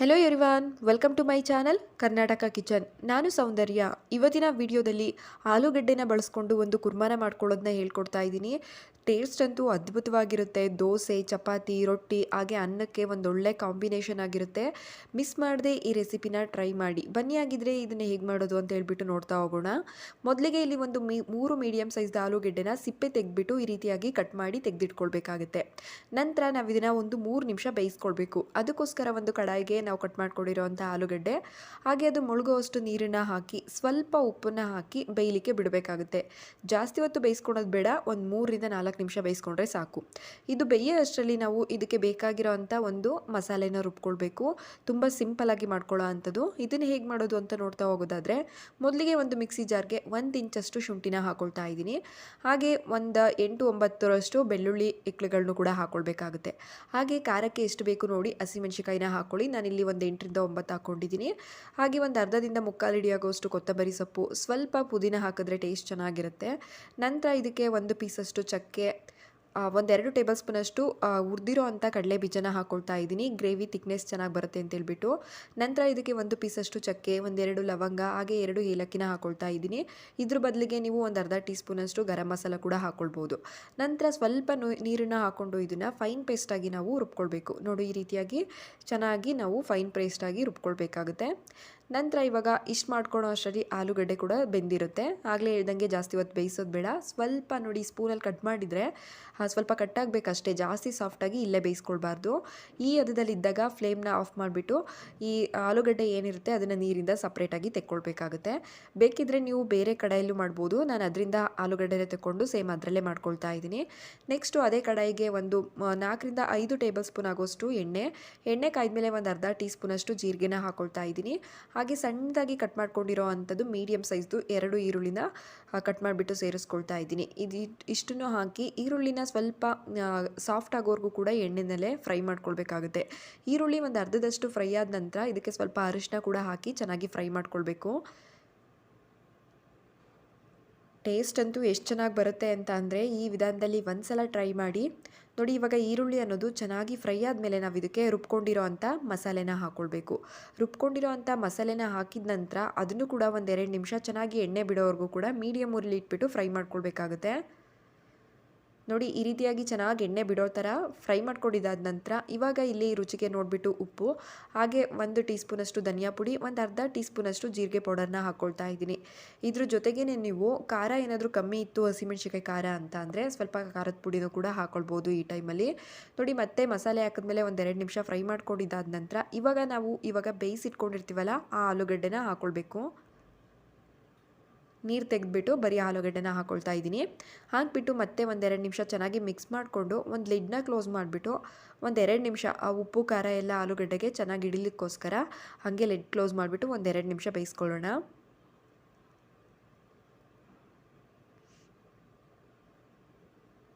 Hello everyone welcome to my channel Karnataka kitchen ನಾನು ಸೌಂದರ್ಯ. ಇವತ್ತಿನ ವಿಡಿಯೋದಲ್ಲಿ ಆಲೂಗಡ್ಡೆನ ಬಳಸ್ಕೊಂಡು ಒಂದು ಕುರ್ಮಾನ ಮಾಡ್ಕೊಳ್ಳೋದನ್ನ ಹೇಳ್ಕೊಡ್ತಾ ಇದ್ದೀನಿ. ಟೇಸ್ಟ್ ಅಂತೂ ಅದ್ಭುತವಾಗಿರುತ್ತೆ. ದೋಸೆ, ಚಪಾತಿ, ರೊಟ್ಟಿ, ಹಾಗೆ ಅನ್ನಕ್ಕೆ ಒಂದೊಳ್ಳೆ ಕಾಂಬಿನೇಷನ್ ಆಗಿರುತ್ತೆ. ಮಿಸ್ ಮಾಡದೆ ಈ ರೆಸಿಪಿನ ಟ್ರೈ ಮಾಡಿ. ಬನ್ನಿ ಆಗಿದ್ರೆ ಇದನ್ನು ಹೇಗೆ ಮಾಡೋದು ಅಂತ ಹೇಳ್ಬಿಟ್ಟು ನೋಡ್ತಾ ಹೋಗೋಣ. ಮೊದಲಿಗೆ ಇಲ್ಲಿ ಒಂದು ಮೂರು ಮೀಡಿಯಮ್ ಸೈಜ್ದ ಆಲೂಗೆಡ್ಡೆನ ಸಿಪ್ಪೆ ತೆಗೆದ್ಬಿಟ್ಟು ಈ ರೀತಿಯಾಗಿ ಕಟ್ ಮಾಡಿ ತೆಗೆದಿಟ್ಕೊಳ್ಬೇಕಾಗುತ್ತೆ. ನಂತರ ನಾವು ಇದನ್ನು ಒಂದು ಮೂರು ನಿಮಿಷ ಬೇಯಿಸ್ಕೊಳ್ಬೇಕು. ಅದಕ್ಕೋಸ್ಕರ ಒಂದು ಕಡಾಯಿಗೆ ನಾವು ಕಟ್ ಮಾಡಿಕೊಂಡಿರೋವಂಥ ಆಲೂಗಡ್ಡೆ. ಹಾಗೆ ಅದು ಮುಳುಗುವಷ್ಟು ನೀರನ್ನು ಹಾಕಿ, ಸ್ವಲ್ಪ ಉಪ್ಪನ್ನು ಹಾಕಿ ಬೇಯಲಿಕ್ಕೆ ಬಿಡಬೇಕಾಗುತ್ತೆ. ಜಾಸ್ತಿ ಹೊತ್ತು ಬೇಯಿಸ್ಕೊಳೋದು ಬೇಡ, ಒಂದು ಮೂರರಿಂದ ನಾಲ್ಕು ನಿಮಿಷ ಬೇಯಿಸ್ಕೊಂಡ್ರೆ ಸಾಕು. ಇದು ಬೇಯೋ ಅಷ್ಟರಲ್ಲಿ ನಾವು ಇದಕ್ಕೆ ಬೇಕಾಗಿರೋ ಅಂಥ ಒಂದು ಮಸಾಲೆನ ರುಬ್ಕೊಳ್ಬೇಕು. ತುಂಬ ಸಿಂಪಲಾಗಿ ಮಾಡ್ಕೊಳ್ಳೋ ಅಂಥದ್ದು. ಇದನ್ನು ಹೇಗೆ ಮಾಡೋದು ಅಂತ ನೋಡ್ತಾ ಹೋಗೋದಾದರೆ, ಮೊದಲಿಗೆ ಒಂದು ಮಿಕ್ಸಿ ಜಾರ್ಗೆ ಒಂದು ಇಂಚಷ್ಟು ಶುಂಠಿನ ಹಾಕೊಳ್ತಾ ಇದ್ದೀನಿ. ಹಾಗೆ ಒಂದು ಎಂಟು ಒಂಬತ್ತರಷ್ಟು ಬೆಳ್ಳುಳ್ಳಿ ಇಕ್ಳುಗಳನ್ನು ಕೂಡ ಹಾಕ್ಕೊಳ್ಬೇಕಾಗುತ್ತೆ ಹಾಗೆ ಖಾರಕ್ಕೆ ಎಷ್ಟು ಬೇಕು ನೋಡಿ ಹಸಿಮೆಣ್ಸಿಕಾಯಿನ ಹಾಕ್ಕೊಳ್ಳಿ ನಾನಿಲ್ಲಿ ಒಂದು ಎಂಟರಿಂದ ಒಂಬತ್ತು ಹಾಕ್ಕೊಂಡಿದ್ದೀನಿ ಹಾಗೆ ಒಂದು ಅರ್ಧದಿಂದ ಮುಕ್ಕಾಲು ಹಿಡಿಯಾಗೋಷ್ಟು ಕೊತ್ತಂಬರಿ ಸೊಪ್ಪು. ಸ್ವಲ್ಪ ಪುದೀನ ಹಾಕಿದ್ರೆ ಟೇಸ್ಟ್ ಚೆನ್ನಾಗಿರುತ್ತೆ. ನಂತರ ಇದಕ್ಕೆ ಒಂದು ಪೀಸಷ್ಟು ಚಕ್ಕೆ ಒಂದೆರಡು ಟೇಬಲ್ ಸ್ಪೂನಷ್ಟು ಹುರಿದಿರೋ ಅಂಥ ಕಡಲೆ ಬೀಜನ ಹಾಕ್ಕೊಳ್ತಾ ಇದ್ದೀನಿ. ಗ್ರೇವಿ ತಿಕ್ನೆಸ್ ಚೆನ್ನಾಗಿ ಬರುತ್ತೆ ಅಂತೇಳ್ಬಿಟ್ಟು ನಂತರ ಇದಕ್ಕೆ ಒಂದು ಪೀಸಷ್ಟು ಚಕ್ಕೆ, ಒಂದೆರಡು ಲವಂಗ, ಹಾಗೆ ಎರಡು ಏಲಕ್ಕಿನ ಹಾಕ್ಕೊಳ್ತಾ ಇದ್ದೀನಿ. ಇದ್ರ ಬದಲಿಗೆ ನೀವು ಒಂದು ಅರ್ಧ ಟೀ ಸ್ಪೂನಷ್ಟು ಗರಂ ಮಸಾಲ ಕೂಡ ಹಾಕ್ಕೊಳ್ಬೋದು ನಂತರ ಸ್ವಲ್ಪ ನೀರನ್ನು ಹಾಕ್ಕೊಂಡು ಇದನ್ನು ಫೈನ್ ಪೇಸ್ಟಾಗಿ ನಾವು ರುಬ್ಕೊಳ್ಬೇಕು. ನೋಡಿ, ಈ ರೀತಿಯಾಗಿ ಚೆನ್ನಾಗಿ ನಾವು ಫೈನ್ ಪೇಸ್ಟಾಗಿ ರುಬ್ಕೊಳ್ಬೇಕಾಗುತ್ತೆ. ನಂತರ ಇವಾಗ ಇಷ್ಟು ಮಾಡ್ಕೊಳೋ ಅಷ್ಟರಲ್ಲಿ ಆಲೂಗಡ್ಡೆ ಕೂಡ ಬೆಂದಿರುತ್ತೆ. ಆಗಲೇ ಹೇಳ್ದಂಗೆ ಜಾಸ್ತಿ ಹೊತ್ತು ಬೇಯಿಸೋದು ಬೇಡ. ಸ್ವಲ್ಪ ನೋಡಿ ಸ್ಪೂನಲ್ಲಿ ಕಟ್ ಮಾಡಿದರೆ ಸ್ವಲ್ಪ ಕಟ್ಟಾಗಬೇಕಷ್ಟೇ ಜಾಸ್ತಿ ಸಾಫ್ಟಾಗಿ ಇಲ್ಲೇ ಬೇಯಿಸ್ಕೊಳ್ಬಾರ್ದು. ಈ ಹದದಲ್ಲಿದ್ದಾಗ ಫ್ಲೇಮ್ನ ಆಫ್ ಮಾಡಿಬಿಟ್ಟು, ಈ ಆಲೂಗಡ್ಡೆ ಏನಿರುತ್ತೆ ಅದನ್ನು ನೀರಿಂದ ಸಪ್ರೇಟಾಗಿ ತೆಕ್ಕೊಳ್ಬೇಕಾಗುತ್ತೆ. ಬೇಕಿದ್ರೆ ನೀವು ಬೇರೆ ಕಡಾಯಲ್ಲೂ ಮಾಡ್ಬೋದು. ನಾನು ಅದರಿಂದ ಆಲೂಗಡ್ಡೆನೇ ತಗೊಂಡು ಸೇಮ್ ಅದರಲ್ಲೇ ಮಾಡ್ಕೊಳ್ತಾ ಇದ್ದೀನಿ. ನೆಕ್ಸ್ಟು ಅದೇ ಕಡಾಯಿಗೆ ಒಂದು ನಾಲ್ಕರಿಂದ ಐದು ಟೇಬಲ್ ಸ್ಪೂನ್ ಆಗೋಷ್ಟು ಎಣ್ಣೆ. ಎಣ್ಣೆ ಕಾಯ್ದ ಮೇಲೆ ಒಂದು ಅರ್ಧ ಟೀ ಸ್ಪೂನಷ್ಟು ಜೀರಿಗೆನ ಹಾಕೊಳ್ತಾ ಇದ್ದೀನಿ. ಹಾಗೆ ಸಣ್ಣದಾಗಿ ಕಟ್ ಮಾಡ್ಕೊಂಡಿರೋ ಅಂಥದ್ದು ಮೀಡಿಯಮ್ ಸೈಜ್ದು ಎರಡು ಈರುಳ್ಳಿನ ಕಟ್ ಮಾಡಿಬಿಟ್ಟು ಸೇರಿಸ್ಕೊಳ್ತಾ ಇದ್ದೀನಿ. ಇದು ಇಷ್ಟನ್ನು ಹಾಕಿ ಈರುಳ್ಳಿನ ಸ್ವಲ್ಪ ಸಾಫ್ಟ್ ಆಗೋವರೆಗೂ ಕೂಡ ಎಣ್ಣೆನಲ್ಲೇ ಫ್ರೈ ಮಾಡ್ಕೊಳ್ಬೇಕಾಗುತ್ತೆ. ಈರುಳ್ಳಿ ಒಂದು ಅರ್ಧದಷ್ಟು ಫ್ರೈ ಆದ ನಂತರ ಇದಕ್ಕೆ ಸ್ವಲ್ಪ ಅರಿಶಿನ ಕೂಡ ಹಾಕಿ ಚೆನ್ನಾಗಿ ಫ್ರೈ ಮಾಡ್ಕೊಳ್ಬೇಕು. ಟೇಸ್ಟ್ ಅಂತೂ ಎಷ್ಟು ಚೆನ್ನಾಗಿ ಬರುತ್ತೆ ಅಂತ ಅಂದರೆ ಈ ವಿಧಾನದಲ್ಲಿ ಒಂದ್ಸಲ ಟ್ರೈ ಮಾಡಿ. ನೋಡಿ, ಇವಾಗ ಈರುಳ್ಳಿ ಅನ್ನೋದು ಚೆನ್ನಾಗಿ ಫ್ರೈ ಆದಮೇಲೆ ನಾವು ಇದಕ್ಕೆ ರುಬ್ಕೊಂಡಿರೋ ಅಂಥ ಮಸಾಲೆನ ಹಾಕ್ಕೊಳ್ಬೇಕು ರುಬ್ಕೊಂಡಿರೋ ಅಂಥ ಮಸಾಲೆನ ಹಾಕಿದ ನಂತರ ಅದನ್ನು ಕೂಡ ಒಂದೆರಡು ನಿಮಿಷ ಚೆನ್ನಾಗಿ ಎಣ್ಣೆ ಬಿಡೋವರೆಗೂ ಕೂಡ ಮೀಡಿಯಮ್ ಉರಿಲಿ ಇಟ್ಬಿಟ್ಟು ಫ್ರೈ ಮಾಡ್ಕೊಳ್ಬೇಕಾಗುತ್ತೆ. ನೋಡಿ, ಈ ರೀತಿಯಾಗಿ ಚೆನ್ನಾಗಿ ಎಣ್ಣೆ ಬಿಡೋ ಥರ ಫ್ರೈ ಮಾಡ್ಕೊಂಡಿದ್ದಾದ ನಂತರ ಇವಾಗ ಇಲ್ಲಿ ರುಚಿಗೆ ನೋಡಿಬಿಟ್ಟು ಉಪ್ಪು, ಹಾಗೆ ಒಂದು ಟೀ ಸ್ಪೂನಷ್ಟು ಧನಿಯಾ ಪುಡಿ, ಒಂದು ಅರ್ಧ ಟೀ ಸ್ಪೂನಷ್ಟು ಜೀರಿಗೆ ಪೌಡರ್ನ ಹಾಕ್ಕೊಳ್ತಾ ಇದ್ದೀನಿ. ಇದ್ರ ಜೊತೆಗೇ ನೀವು ಖಾರ ಏನಾದರೂ ಕಮ್ಮಿ ಇತ್ತು ಹಸಿಮೆಣ್ಸಿಕಾಯಿ ಖಾರ ಅಂತ ಅಂದರೆ ಸ್ವಲ್ಪ ಖಾರದ ಪುಡಿನೂ ಕೂಡ ಹಾಕ್ಕೊಳ್ಬೋದು ಈ ಟೈಮಲ್ಲಿ. ನೋಡಿ, ಮತ್ತೆ ಮಸಾಲೆ ಹಾಕಿದ್ಮೇಲೆ ಒಂದೆರಡು ನಿಮಿಷ ಫ್ರೈ ಮಾಡ್ಕೊಂಡಿದ್ದಾದ ನಂತರ ಇವಾಗ ನಾವು ಇವಾಗ ಬೇಯಿಸಿಟ್ಕೊಂಡಿರ್ತೀವಲ್ಲ, ಆ ಆಲೂಗಡ್ಡೆನ ಹಾಕ್ಕೊಳ್ಬೇಕು ನೀರು ತೆಗೆದ್ಬಿಟ್ಟು ಬರೀ ಆಲೂಗಡ್ಡೆನ ಹಾಕ್ಕೊಳ್ತಾ ಇದ್ದೀನಿ. ಹಾಕಿಬಿಟ್ಟು ಮತ್ತೆ ಒಂದೆರಡು ನಿಮಿಷ ಚೆನ್ನಾಗಿ ಮಿಕ್ಸ್ ಮಾಡಿಕೊಂಡು ಒಂದು ಲಿಡ್ನ ಕ್ಲೋಸ್ ಮಾಡಿಬಿಟ್ಟು ಒಂದೆರಡು ನಿಮಿಷ ಆ ಉಪ್ಪು, ಖಾರ ಎಲ್ಲ ಆಲೂಗಡ್ಡೆಗೆ ಚೆನ್ನಾಗಿ ಹಿಡಿಲಿಕ್ಕೋಸ್ಕರ ಹಾಗೆ ಲಿಡ್ ಕ್ಲೋಸ್ ಮಾಡಿಬಿಟ್ಟು ಒಂದೆರಡು ನಿಮಿಷ ಬೇಯಿಸ್ಕೊಳ್ಳೋಣ.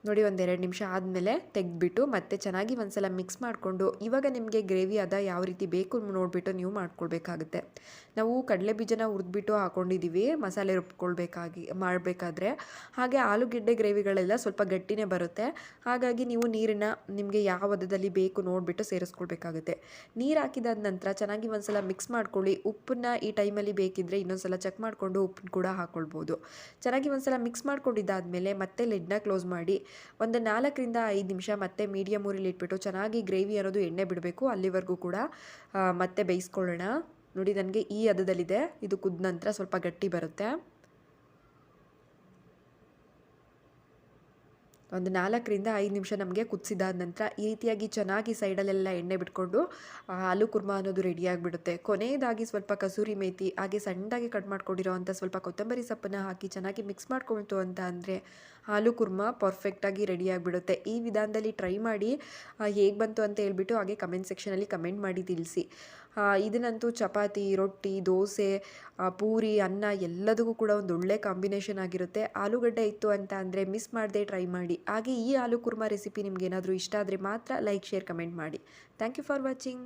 ನೋಡಿ, ಒಂದೆರಡು ನಿಮಿಷ ಆದಮೇಲೆ ತೆಗೆದ್ಬಿಟ್ಟು ಮತ್ತೆ ಚೆನ್ನಾಗಿ ಒಂದ್ಸಲ ಮಿಕ್ಸ್ ಮಾಡಿಕೊಂಡು ಇವಾಗ ನಿಮಗೆ ಗ್ರೇವಿ ಅದ ಯಾವ ರೀತಿ ಬೇಕು ನೋಡಿಬಿಟ್ಟು ನೀವು ಮಾಡ್ಕೊಳ್ಬೇಕಾಗುತ್ತೆ. ನಾವು ಕಡಲೆ ಬೀಜನ ಹುರಿದ್ಬಿಟ್ಟು ಹಾಕ್ಕೊಂಡಿದ್ದೀವಿ ಮಸಾಲೆ ರುಬ್ಕೊಳ್ಬೇಕಾಗಿ, ಮಾಡಬೇಕಾದ್ರೆ. ಹಾಗೆ ಆಲೂಗೆಡ್ಡೆ ಗ್ರೇವಿಗಳೆಲ್ಲ ಸ್ವಲ್ಪ ಗಟ್ಟಿನೇ ಬರುತ್ತೆ. ಹಾಗಾಗಿ ನೀವು ನೀರನ್ನು ನಿಮಗೆ ಯಾವ ಹದದಲ್ಲಿ ಬೇಕು ನೋಡಿಬಿಟ್ಟು ಸೇರಿಸ್ಕೊಳ್ಬೇಕಾಗುತ್ತೆ. ನೀರು ಹಾಕಿದಾದ ನಂತರ ಚೆನ್ನಾಗಿ ಒಂದ್ಸಲ ಮಿಕ್ಸ್ ಮಾಡ್ಕೊಳ್ಳಿ. ಉಪ್ಪನ್ನ ಈ ಟೈಮಲ್ಲಿ ಬೇಕಿದ್ದರೆ ಇನ್ನೊಂದ್ಸಲ ಚೆಕ್ ಮಾಡಿಕೊಂಡು ಉಪ್ಪನ್ನು ಕೂಡ ಹಾಕ್ಕೊಳ್ಬೋದು ಚೆನ್ನಾಗಿ ಒಂದ್ಸಲ ಮಿಕ್ಸ್ ಮಾಡ್ಕೊಂಡಿದ್ದಾದಮೇಲೆ ಮತ್ತೆ ಲಿಡ್ನ ಕ್ಲೋಸ್ ಮಾಡಿ ಒಂದು ನಾಲ್ಕರಿಂದ ಐದು ನಿಮಿಷ ಮತ್ತೆ ಮೀಡಿಯಮ್ ಊರಲ್ಲಿ ಇಟ್ಬಿಟ್ಟು ಚೆನ್ನಾಗಿ ಗ್ರೇವಿ ಅನ್ನೋದು ಎಣ್ಣೆ ಬಿಡಬೇಕು ಅಲ್ಲಿವರೆಗೂ ಕೂಡ. ಮತ್ತೆ ಬೇಯಿಸ್ಕೊಳ್ಳೋಣ. ನೋಡಿ, ನನಗೆ ಈ ಹದದಲ್ಲಿದೆ. ಇದು ಕುದ್ದ ನಂತರ ಸ್ವಲ್ಪ ಗಟ್ಟಿ ಬರುತ್ತೆ. ಒಂದು ನಾಲ್ಕರಿಂದ ಐದು ನಿಮಿಷ ನಮಗೆ ಕುದಿಸಿದಾದ ನಂತರ ಈ ರೀತಿಯಾಗಿ ಚೆನ್ನಾಗಿ ಸೈಡಲ್ಲೆಲ್ಲ ಎಣ್ಣೆ ಬಿಟ್ಕೊಂಡು ಆಲೂ ಕುರ್ಮಾ ಅನ್ನೋದು ರೆಡಿಯಾಗಿಬಿಡುತ್ತೆ ಕೊನೆಯದಾಗಿ ಸ್ವಲ್ಪ ಕಸೂರಿ ಮೇಥಿ ಹಾಗೆ ಸಣ್ಣದಾಗಿ ಕಟ್ ಮಾಡ್ಕೊಂಡಿರೋ ಅಂಥ ಸ್ವಲ್ಪ ಕೊತ್ತಂಬರಿ ಸೊಪ್ಪನ್ನು ಹಾಕಿ ಚೆನ್ನಾಗಿ ಮಿಕ್ಸ್ ಮಾಡ್ಕೊಳ್ತು ಅಂತ ಅಂದರೆ ಆಲೂ ಕುರ್ಮಾ ಪರ್ಫೆಕ್ಟಾಗಿ ರೆಡಿಯಾಗಿಬಿಡುತ್ತೆ ಈ ವಿಧಾನದಲ್ಲಿ ಟ್ರೈ ಮಾಡಿ ಹೇಗೆ ಬಂತು ಅಂತ ಹೇಳ್ಬಿಟ್ಟು ಹಾಗೆ ಕಮೆಂಟ್ ಸೆಕ್ಷನಲ್ಲಿ ಕಮೆಂಟ್ ಮಾಡಿ ತಿಳಿಸಿ. ಇದನ್ನಂತೂ ಚಪಾತಿ, ರೊಟ್ಟಿ, ದೋಸೆ ಪೂರಿ, ಅನ್ನ ಎಲ್ಲದಕ್ಕೂ ಕೂಡ ಒಂದು ಒಳ್ಳೆ ಕಾಂಬಿನೇಷನ್ ಆಗಿರುತ್ತೆ. ಆಲೂಗಡ್ಡೆ ಇತ್ತು ಅಂತ ಅಂದರೆ ಮಿಸ್ ಮಾಡದೆ ಟ್ರೈ ಮಾಡಿ. ಹಾಗೆ ಈ ಆಲೂ ಕುರ್ಮಾ ರೆಸಿಪಿ ನಿಮ್ಗೆ ಏನಾದರೂ ಇಷ್ಟ ಆದರೆ ಮಾತ್ರ ಲೈಕ್ ಶೇರ್ ಕಮೆಂಟ್ ಮಾಡಿ. Thank you for watching